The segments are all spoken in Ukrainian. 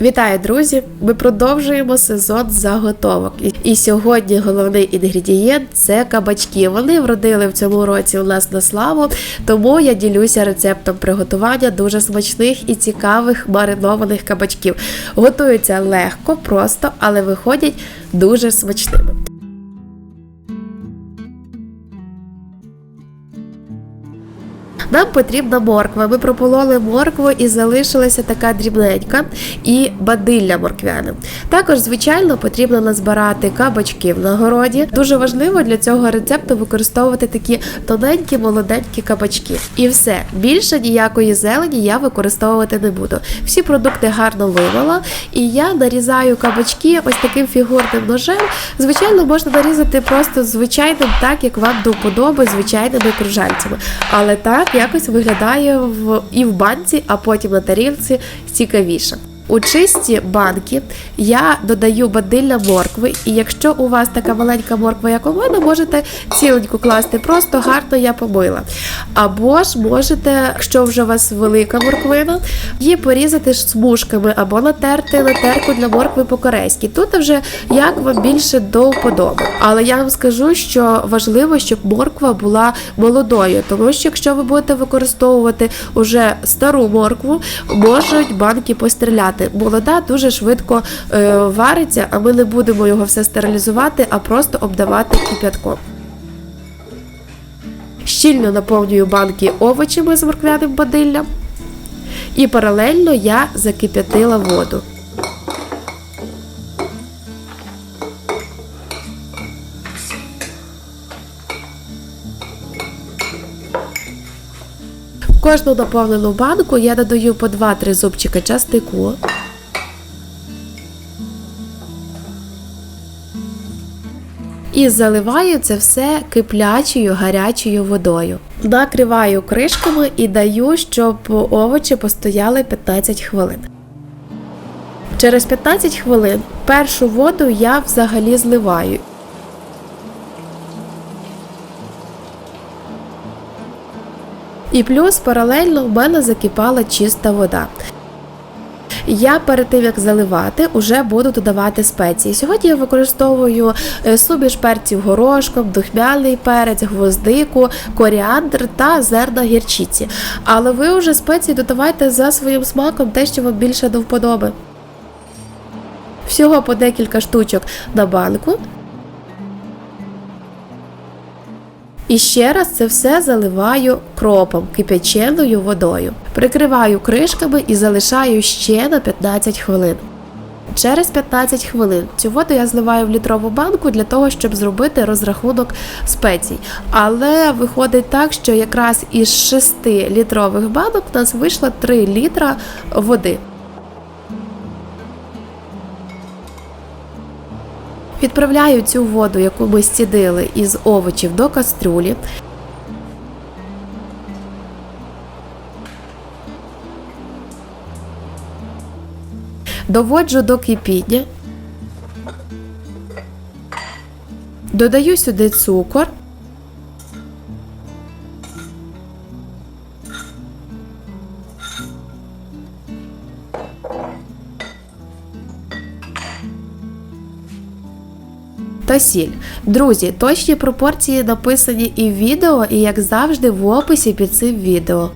Вітаю, друзі! Ми продовжуємо сезон заготовок. І- сьогодні головний інгредієнт це кабачки. Вони вродили в цьому році у нас на славу, тому я ділюся рецептом приготування дуже смачних і цікавих маринованих кабачків. Готуються легко, просто, але виходять дуже смачними. Нам потрібна морква. Ми пропололи моркву і залишилася така дрібненька і бадилля морквяне. Також, звичайно, потрібно назбирати кабачків на городі. Дуже важливо для цього рецепту використовувати такі тоненькі, молоденькі кабачки. І все. Більше ніякої зелені я використовувати не буду. Всі продукти гарно вимила, і я нарізаю кабачки ось таким фігурним ножем. Звичайно, можна нарізати просто звичайним, так як вам до вподоби, звичайними кружальцями. Але так якось виглядає в і в банці, а потім на тарілці цікавіше. У чисті банки я додаю бадилля моркви, і якщо у вас така маленька морква, як у мене, можете ціленьку класти, просто гарно я помила. Або ж можете, якщо вже у вас велика морквина, її порізати смужками або натерти на терку для моркви по-корейськи. Тут вже як вам більше до вподоби. Але я вам скажу, що важливо, щоб морква була молодою, тому що якщо ви будете використовувати уже стару моркву, можуть банки постріляти. Молода дуже швидко е, вариться, а ми не будемо його все стерилізувати, а просто обдавати кип'ятком. Щільно наповнюю банки овочами з морквяним бадиллям. І паралельно я закип'ятила воду. В кожну наповнену банку я додаю по 2-3 зубчика частику. І заливаю це все киплячою гарячою водою. Накриваю кришками і даю, щоб овочі постояли 15 хвилин. Через 15 хвилин першу воду я взагалі зливаю. І плюс паралельно в мене закипала чиста вода. Я перед тим як заливати, вже буду додавати спеції. Сьогодні я використовую субіш перців горошком, духмяний перець, гвоздику, коріандр та зерна гірчиці. Але ви вже спеції додавайте за своїм смаком те, що вам більше до вподоби. Всього по декілька штучок на банку. І ще раз це все заливаю кропом, кипяченою водою. Прикриваю кришками і залишаю ще на 15 хвилин. Через 15 хвилин цю воду я зливаю в літрову банку для того, щоб зробити розрахунок спецій. Але виходить так, що якраз із 6 літрових банок у нас вийшло 3 літра води. Відправляю цю воду, яку ми стідили із овочів до кастрюлі. Доводжу до кипіння. Додаю сюди цукор. Та сіль. Друзі, точні пропорції написані і в відео, і як завжди в описі під цим відео.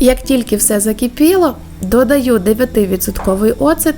Як тільки все закипіло, додаю 9% оцет.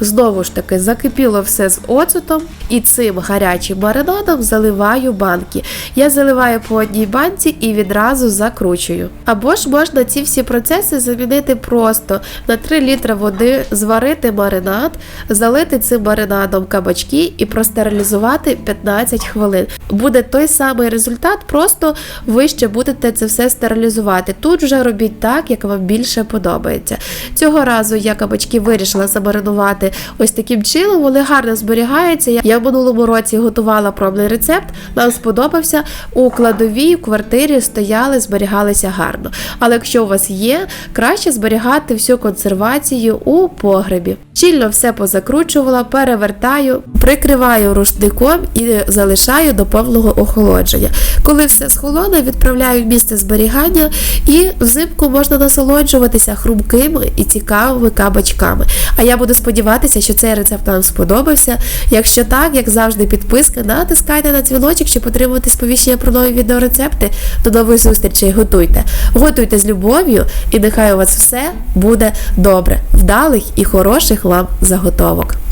Знову ж таки, закипіло все з оцетом і цим гарячим маринадом заливаю банки. Я заливаю по одній банці і відразу закручую. Або ж можна ці всі процеси замінити просто на 3 літра води, зварити маринад, залити цим маринадом кабачки і простерилізувати 15 хвилин. Буде той самий результат, просто ви ще будете це все стерилізувати. Тут вже робіть так, як вам більше подобається. Цього разу я кабачки вирішила замаринувати ось таким чином. Вони гарно зберігаються. Я- в минулому році готувала пробний рецепт. Нам сподобався. У кладовій квартирі стояли, зберігалися гарно. Але якщо у вас є, краще зберігати всю консервацію у погребі. Щільно все позакручувала, перевертаю, прикриваю рушником і залишаю до повного охолодження. Коли все схолоне, відправляю в місце зберігання і взимку можна насолоджуватися хрумкими і цікавими кабачками. А я буду сподіватися, що цей рецепт вам сподобався. Якщо так, як завжди, підписка, натискайте на дзвіночок, щоб отримувати сповіщення про нові відеорецепти. До нових зустрічей. Готуйте. Готуйте з любов'ю, і нехай у вас все буде добре. Вдалих і хороших вам заготовок.